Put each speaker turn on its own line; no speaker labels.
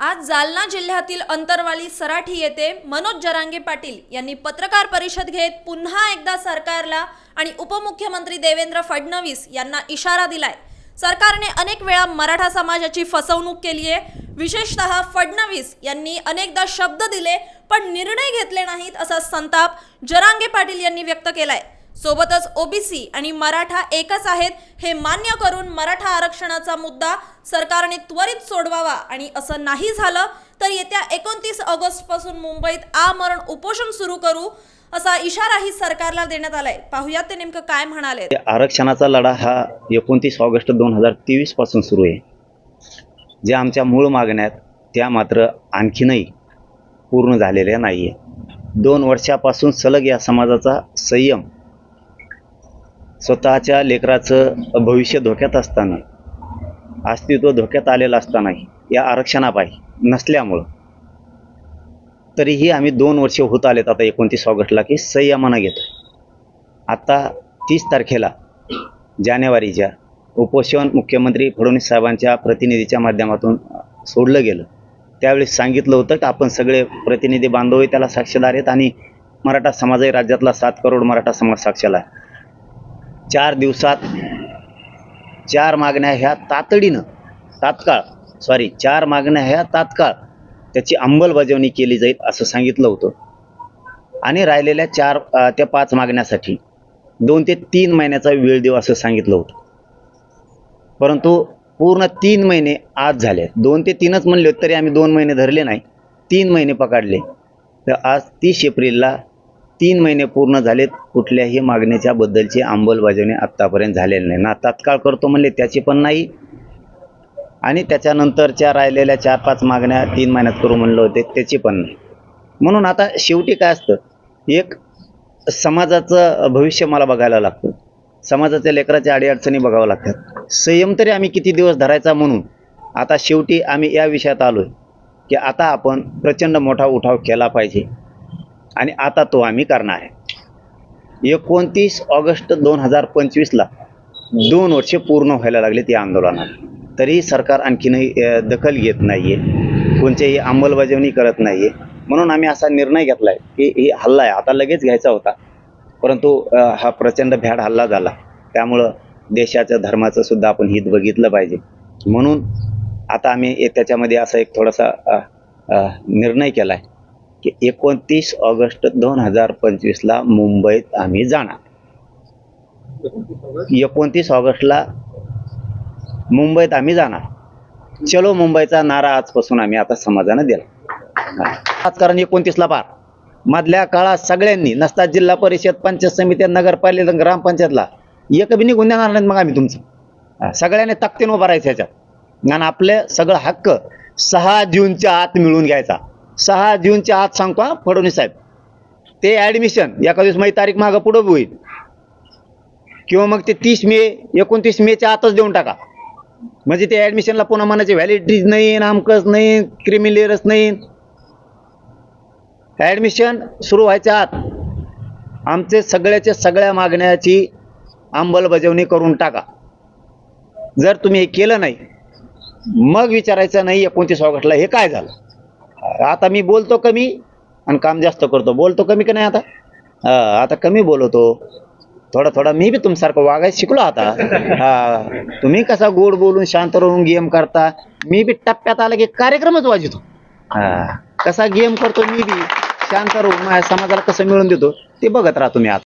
आज जालना जिल्ह्यातील अंतरवाली सराठी येथे मनोज जरांगे पाटील यांनी पत्रकार परिषद घेत पुन्हा एकदा सरकारला आणि उपमुख्यमंत्री देवेंद्र फडणवीस यांना इशारा दिलाय. सरकारने अनेक वेळा मराठा समाजाची फसवणूक केली आहे. विशेषतः फडणवीस यांनी अनेकदा शब्द दिले पण निर्णय घेतले नाहीत असा संताप जरांगे पाटील यांनी व्यक्त केलाय. सोबतच ओबीसी आणि मराठा एकच आहेत हे मान्य करून मराठा आरक्षणाचा मुद्दा सरकारने त्वरित सोडवावा. आणि असं नाही झालं तर येत्या एकोणतीस ऑगस्टपासून मुंबईत आमरण उपोषण सुरू करू असा इशाराही सरकारला देण्यात आलाय. पाहुयात ते नेमकं काय म्हणाले.
आरक्षणाचा लढा हा एकोणतीस ऑगस्ट दोन हजार तेवीसपासून सुरू आहे. ज्या आमच्या मूळ मागण्या त्या मात्र आणखीनही पूर्ण झालेल्या नाही आहे दोन वर्षापासून सलग या समाजाचा संयम स्वतःच्या लेकराचं भविष्य धोक्यात असताना अस्तित्व धोक्यात आलेलं असतानाही या आरक्षणापायी नसल्यामुळं. तरीही आम्ही दोन वर्ष होत आलेत आता एकोणतीस ऑगस्टला की संयमानं घेतो आता तीस तारखेला जानेवारीच्या उपोषण मुख्यमंत्री फडणवीस साहेबांच्या प्रतिनिधीच्या माध्यमातून सोडलं गेलं. त्यावेळी सांगितलं होतं की आपण सगळे प्रतिनिधी बांधव त्याला साक्षीदार आहेत आणि मराठा समाजही राज्यातला सात करोड मराठा समाज साक्षीला आहे. चार दिवसात चार मागण्या ह्या तातडीनं तात्काळ सॉरी चार मागण्या ह्या तात्काळ त्याची अंमलबजावणी केली जाईल असं सांगितलं होतं. आणि राहिलेल्या चार त्या पाच मागण्यासाठी दोन ते तीन महिन्याचा वेळ देऊ असं सांगितलं होतं. परंतु पूर्ण तीन महिने आज झाले दोन ते तीनच म्हणले तरी आम्ही दोन महिने धरले नाही. तीन महिने पकडले. तर आज तीस एप्रिलला तीन महिने पूर्ण झालेत कुठल्याही मागणीच्या बद्दलची अंमलबजावणी आत्तापर्यंत झालेली नाही. ना तात्काळ करतो म्हणले त्याची पण नाही. आणि त्याच्यानंतरच्या राहिलेल्या चार पाच मागण्या तीन महिन्यात करू म्हणलं होते त्याची पण नाही. म्हणून आता शेवटी काय असतं एक समाजाचं भविष्य मला बघायला लागतं. समाजाच्या लेकराच्या अडीअडचणी बघावं लागतात. संयम तरी आम्ही किती दिवस धरायचा म्हणून आता शेवटी आम्ही या विषयात आलो आहे की आता आपण प्रचंड मोठा उठाव केला पाहिजे. आणि आता तो आम्ही करणार आहे. एकोणतीस ऑगस्ट दोन हजार पंचवीसला दोन वर्षे पूर्ण व्हायला लागले त्या आंदोलनाला तरीही सरकार आणखीनही दखल घेत नाही आहे कोणत्याही अंमलबजावणी करत नाही आहे म्हणून आम्ही असा निर्णय घेतला आहे की ही हल्ला आहे. आता लगेच घ्यायचा होता. परंतु हा प्रचंड भ्याड हल्ला झाला. त्यामुळं देशाचं धर्माचं सुद्धा आपण हित बघितलं पाहिजे. म्हणून आता आम्ही ए- त्याच्यामध्ये असा एक थोडासा निर्णय केला आहे की एकोणतीस ऑगस्ट दोन हजार पंचवीसला मुंबईत आम्ही जाणार. एकोणतीस ऑगस्टला मुंबईत आम्ही जाणार. चलो मुंबईचा नारा आजपासून आम्ही आता समाजानं दिला. राजकारण एकोणतीसला पार. मधल्या काळात सगळ्यांनी नसता जिल्हा परिषद पंचायत समित्या नगरपालिका ग्रामपंचायतला एक बी निघून देणार नाहीत मग आम्ही तुमचं. सगळ्यांनी तक्तीनं उभं राहायचं ह्याच्यात. आणि आपले सगळं हक्क सहा जूनच्या आत मिळून घ्यायचा. सहा जूनच्या आत सांगतो हा फडणवीस साहेब. ते ॲडमिशन एका दिवस माझी तारीख मागं पुढं होईल. किंवा मग ते तीस मे एकोणतीस मेच्या आतच देऊन टाका. म्हणजे ते ॲडमिशनला पुन्हा मनाची व्हॅलिडिटीज नाही आमकच नाही क्रिमिलेअरच नाही. ॲडमिशन सुरू व्हायच्या आत आमचे सगळ्याच्या सगळ्या मागण्याची अंमलबजावणी करून टाका. जर तुम्ही हे केलं नाही मग विचारायचं नाही एकोणतीस ऑगस्टला हे काय झालं? आता मी बोलतो कमी आणि काम जास्त करतो. बोलतो कमी का नाही आता? हा, आता कमी बोलवतो थोडा थोडा मी बी तुमसारखं वागायला शिकलो आता. हा तुम्ही कसा गोड बोलून शांत राहून गेम करता? मी बी टप्प्यात आला की कार्यक्रमच वाजवतो. हा कसा गेम करतो मी बी शांत राहून माझ्या समाजाला कसं मिळून देतो ते बघत राहा तुम्ही आता.